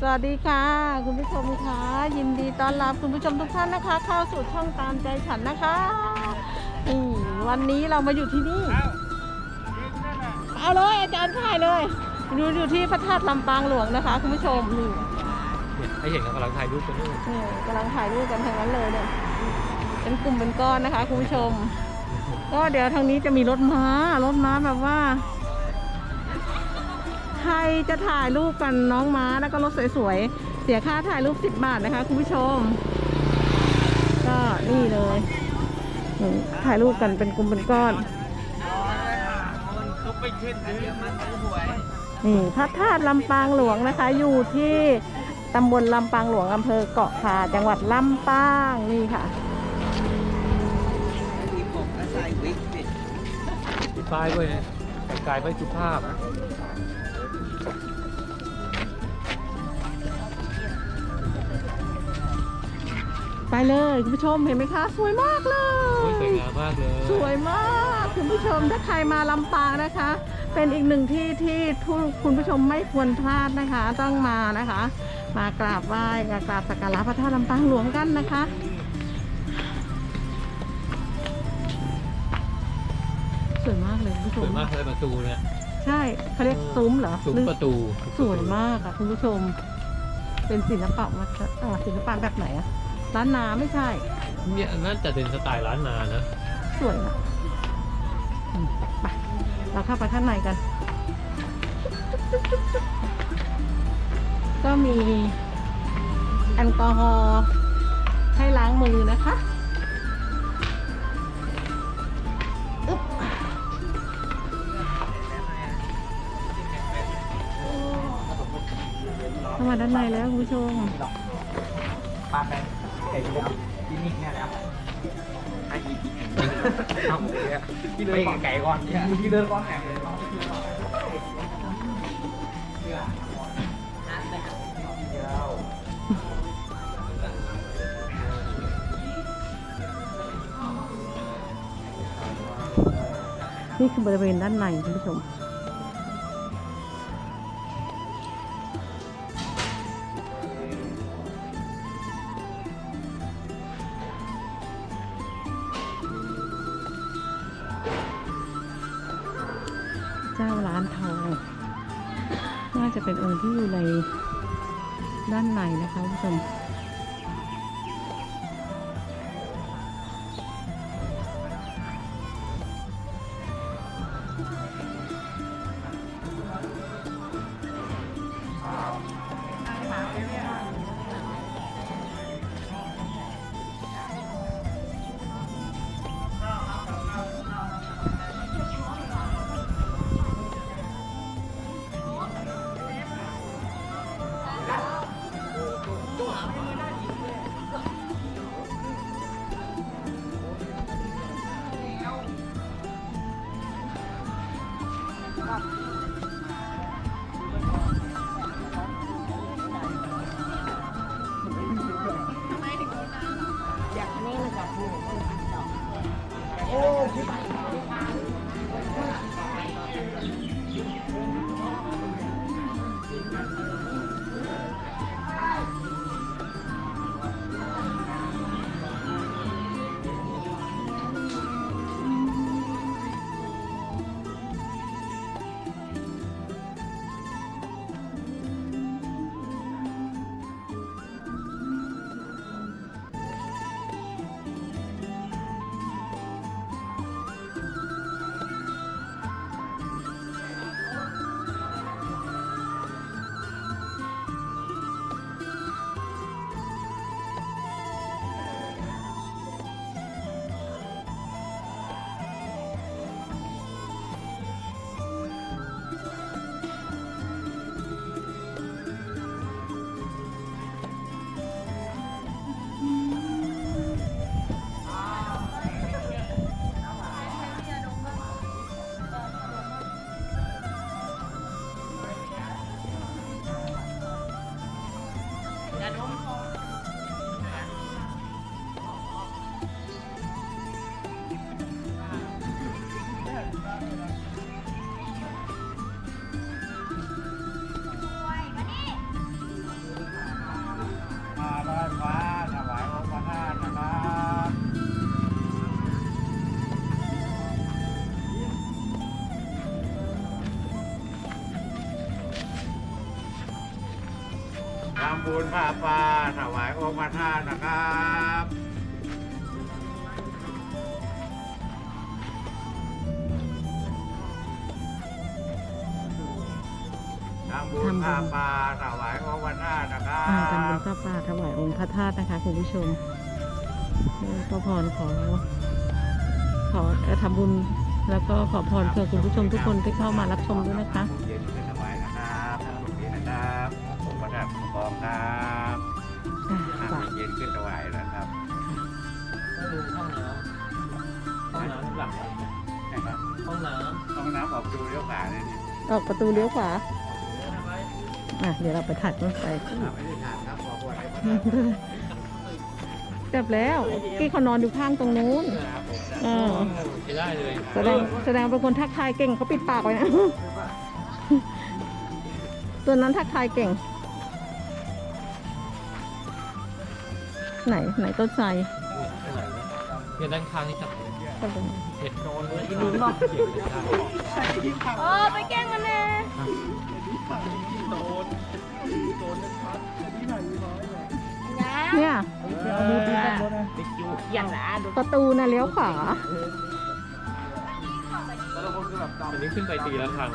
สวัสดีค่ะ คุณผู้ชมค่ะยินดีต้อนรับคุณผู้ชมทุกท่านนะคะ เข้าสู่ช่องตามใจฉันนะคะนี่วันนี้เรามาอยู่ที่นี่ เอาเลยอาจารย์ถ่ายเลยอยู่อยู่ที่พระธาตุลำปางหลวงนะคะ คุณผู้ชมนี่เนี่ยให้เห็นเขากำลังถ่ายรูปกันอยู่นี่กำลังถ่ายรูปกันทางนั้นเลยเนี่ยเป็นกลุ่มเป็นก้อนนะคะ คุณผู้ชม ก็เดี๋ยวทางนี้จะมีรถม้ารถม้าแบบว่า ใครจะถ่ายรูปกันน้องม้าแล้วก็รถสวยๆ เสียค่าถ่ายรูป 10 บาทนะคะคุณผู้ชม ก็นี่เลยนี่ถ่ายรูปกันเป็นกลุ่มเป็นก้อนเขาไปเช่นซื้อมาซื้อหวยนี่พระธาตุลำปางหลวงนะคะ อยู่ที่ตำบลลำปางหลวงอำเภอเกาะคาจังหวัดลำปางนี่ค่ะที่ผมก็ใส่วิกปิดติป้ายด้วยนะแต่งกายไม่สุภาพ ไปเลยคุณผู้ชมเห็นไหมคะ สวยมากเลโอ้ยสวยยงามมากเลย สวยมากคุณผู้ชมถ้าใครมาลำปางนะคะ เป็นอีกหนึ่งที่ที่ทุกคุณผู้ชมไม่ควรพลาดนะคะ ต้องมานะคะ มากราบไหว้มากราบสักการะพระธาตุลำปางหลวงกันนะคะสวยมากเลยคุณผู้ชสวมยมากเลยประตูเนี่ย ใช่เขาเรียกซุ้มเหรอซุ้มหรือประตูสวยมากอะคุณผู้ชม เป็นศิลปะมาเอ่อศิลปะแบบไหนอะล้านนาไม่ใช่ เนี่ยน่าจะเป็นสไตล์ร้านนานะ สวยนะอืมไปเราเข้าไปข้างในกัน ก็มีแอลกอฮอล์ให้ล้างมือนะคะ มาด้านในแล้วคุณผู้ชมปาไปไก่แล้วที่นี่เนี่ยแล้วไอ้พี่เอาเลยพี่เลยไก่ก่อนพี่เดินก่อนแหนเลยนี่คือบริเวณด้านในคุณผู้ชม บุญผ้าป่าถวายองค์พระธาตุนะครับทำบุญผ้าป่าถวายองค์พระธาตุนะครัอ่าทำบุญบพระป่าถวายองค์พระธาตุนะคะคุณผู้ชมแล้วก็พรขอ ขอทำบุญแล้วก็ขอพรเพื่อคุณผู้ชมทุกคนที่เข้ามารับชมด้วยนะคะ เย็นขึ้ องกองครับอ่าทำฝากเย็นขึ้นถวายนะครับดูห้องน้ำห้องน้ำหลังนะครับห้องน้ห้องน้ำออกดูเลี้ยวขวาเลยนี่ออกประตูเลี้ยวขวาำอะ เดี๋ยวเราไปถัดรถไฟครับไม่ได้ทานครับบอกว่าอะไรก็ได้กลับแล้วกี้เขานอนอยู่ข้างตรงนู้นครับผมเออไม่ได้เลยแสดงแสดงเป็นคนทักทายเก่งเขาปิดปากไว้นะ ตัวนั้นทักทายเก่ง ไหนไหนต้นไทรเนี่ยด้านข้างนี่จับเลยต้นตรงไหนเห็ดโดนเลยลุ้นเนาะเขียนเลยได้โอ้ไปแกล้งมันแน่เนี่ยประตูน่ะเลี้ยวขวาอันนี้ขึ้นไปตีละครัง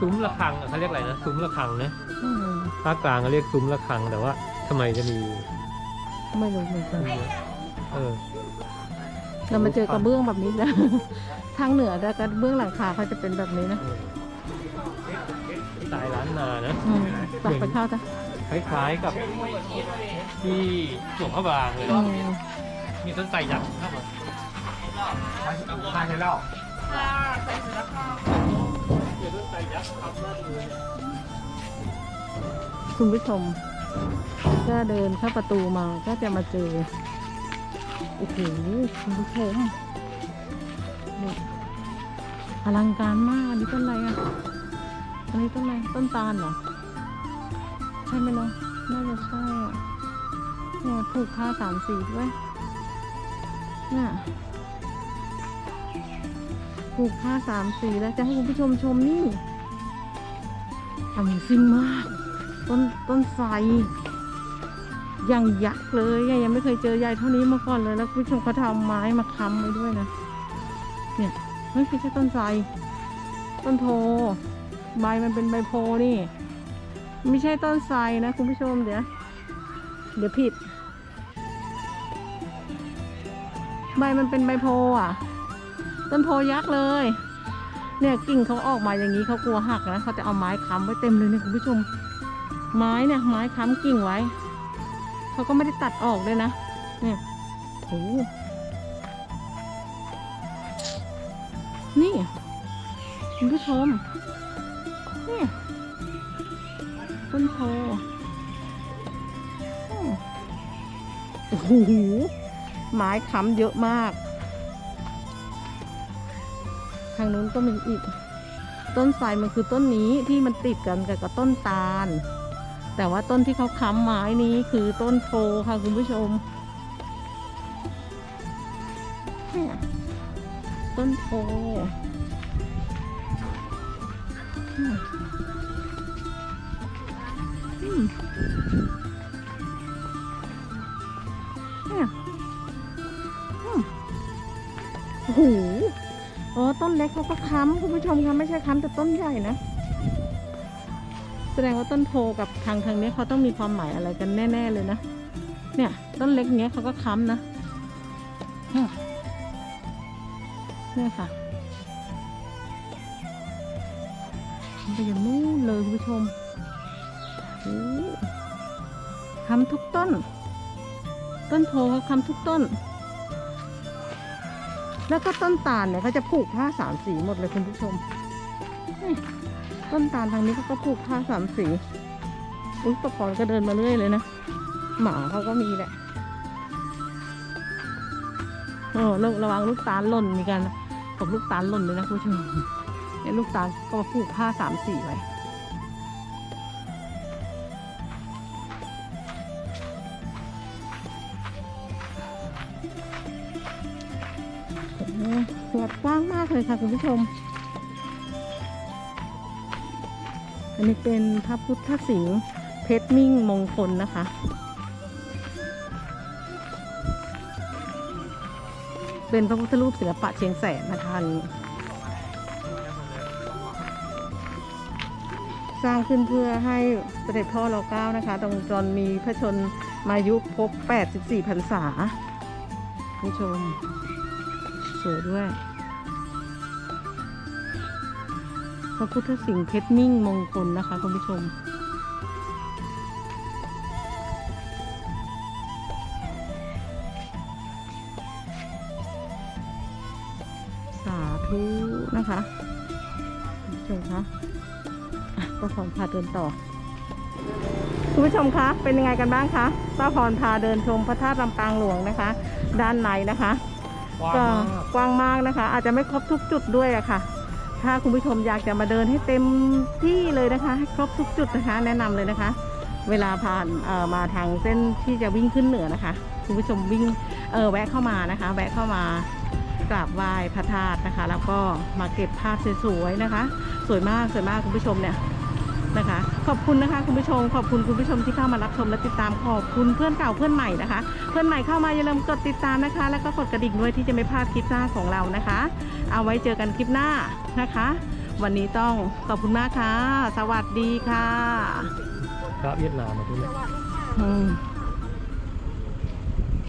ซุ้มละครังอะเขาเรียกอะไรนะซุ้มละครังนะอืมภาคกลางเขาเรียกซุ้มละครังแต่ว่าทำไมจะมี ไม่รู้เหมือนกันเออเรามาเจอกระเบื้องแบบนี้แล้ว ทางเหนือแต่กระเบื้องหลังคาเขาจะเป็นแบบนี้นะสายล้านนานะอืมตักไปเข้าจ้ะคล้ายๆกับที่หลวงพระบางเลย อืมมีต้นไทรยักษ์เข้ามาทานเสร็จแล้วคุณผู้ชม ก็เดินเข้าประตูมาก็จะมาเจอ โอ้โหคุณผู้ชมนี่อลังการมากอันนี้ต้นอะไรอะ อันนี้ต้นอะไร ต้นตาลเหรอ ใช่ไหมเนาะน่าจะใช่อะเนี่ยผูกผ้าสามสีด้วยเนี่ยผูกผ้าสามสีแล้วจะให้คุณผู้ชมชมนี่ Amazing มาก ต้นต้นไทร อย่างยักษ์เลยยังไม่เคยเจอใหญ่เท่านี้มาก่อนเลยแล้วคุณผู้ชมเขาทำไม้มาค้ำไว้ด้วยนะ เนี่ยไม่ใช่ต้นไทรต้นโพใบมันเป็นใบโพนี่ ไม่ใช่ต้นไทรนะคุณผู้ชมเดี๋ยวเดี๋ยวผิด ใบมันเป็นใบโพอะ ต้นโพยักษ์เลย เนี่ยกิ่งเขาออกมาอย่างนี้เขากลัวหักนะเขาจะเอาไม้ค้ำไว้เต็มเลยเนี่ยคุณผู้ชม ไม้เนี่ยไม้ค้ำกิ่งไว้ เขาก็ไม่ได้ตัดออกเลยนะเนี่ยโอ้โหนี่คุณผู้ชมนี่ต้นโพโอ้โหไม้ค้ำเยอะมาก ทางนู้นก็มีอีก ต้นไทรมันคือต้นนี้ที่มันติดกันกับต้นตาล แต่ว่าต้นที่เขาค้ำไม้นี้คือต้นโพค่ะคุณผู้ชม ต้นโพโอ้โห อ๋อ ต้นเล็กเขาก็ค้ำคุณผู้ชมคะไม่ใช่ค้ำแต่ต้นใหญ่นะ แสดงว่าต้นโพกับทางทางนี้เขาต้องมีความหมายอะไรกันแน่ ๆ เลยนะ เนี่ย ต้นเล็กเนี้ยเขาก็ค้ำนะเนี่ยค่ะมันไปอย่างนู้นเลยคุณผู้ชมค้ำทุกต้น ต้นโพเขาค้ำทุกต้น แล้วก็ต้นตาลเนี่ยเขาจะผูกผ้าสามสีหมดเลยคุณผู้ชมนี่ ต้นตาลทางนี้เขาก็ผูกผ้าสามสีอุ้ยปะปอนก็เดินมาเรื่อยเลยนะ หมาเขาก็มีแหละโอ้ระระวังลูกตาลหล่นมีกันกับลูกตาลหล่นเลยนะคุณผู้ชมเนี่ยลูกตาลก็มาผูกผ้าสามสีไว้หวัดกว้างมากเลยค่ะคุณผู้ชม นนี้เป็นพระพุทธสิงห์เพชรมิ่งมงคลนะคะ เป็นพระพุทธรูปศิลปะเชียงแสนนะคะนี้สร้างขึ้นเพื่อให้เสด็จพ่อรอเก้านะคะ ตรงจนมีพระชนมายุครบ84พรรษาคุณผู้ชม สวยด้วย พระพุทธสิงห์เพชรมิ่งมงคลนะคะคุณผู้ชม สาธุนะคะคุณผู้ชมคะอะป้าพรพาเดินต่อ คุณผู้ชมคะ เป็นยังไงกันบ้างคะป้าพรพาเดินชมพระธาตุลำปางหลวงนะคะ ด้านในนะคะ กว้างก็มากกว้างมากนะคะ อาจจะไม่ครบทุกจุดด้วยอะค่ะ ถ้าคุณผู้ชมอยากจะมาเดินให้เต็มที่เลยนะคะให้ครบทุกจุดนะคะ แนะนำเลยนะคะ เวลาผ่านมาทางเส้นที่จะวิ่งขึ้นเหนือนะคะ คุณผู้ชมวิ่งแวะเข้ามานะคะ แวะเข้ามากราบไหว้พระธาตุนะคะ แล้วก็มาเก็บภาพสวยๆนะคะ สวยมากสวยมากคุณผู้ชมเนี่ย นะคะ ขอบคุณนะคะคุณผู้ชม ขอบคุณคุณผู้ชมที่เข้ามารับชมและติดตามขอบคุณเพื่อนเก่าเพื่อนใหม่นะคะ เพื่อนใหม่เข้ามาอย่าลืมกดติดตามนะคะ แล้วก็กดกระดิ่งด้วยที่จะไม่พลาดคลิปหน้าของเรานะคะ เอาไว้เจอกันคลิปหน้านะคะ วันนี้ต้องขอบคุณมากค่ะ สวัสดีค่ะพระเวียดนามมาด้วยอืม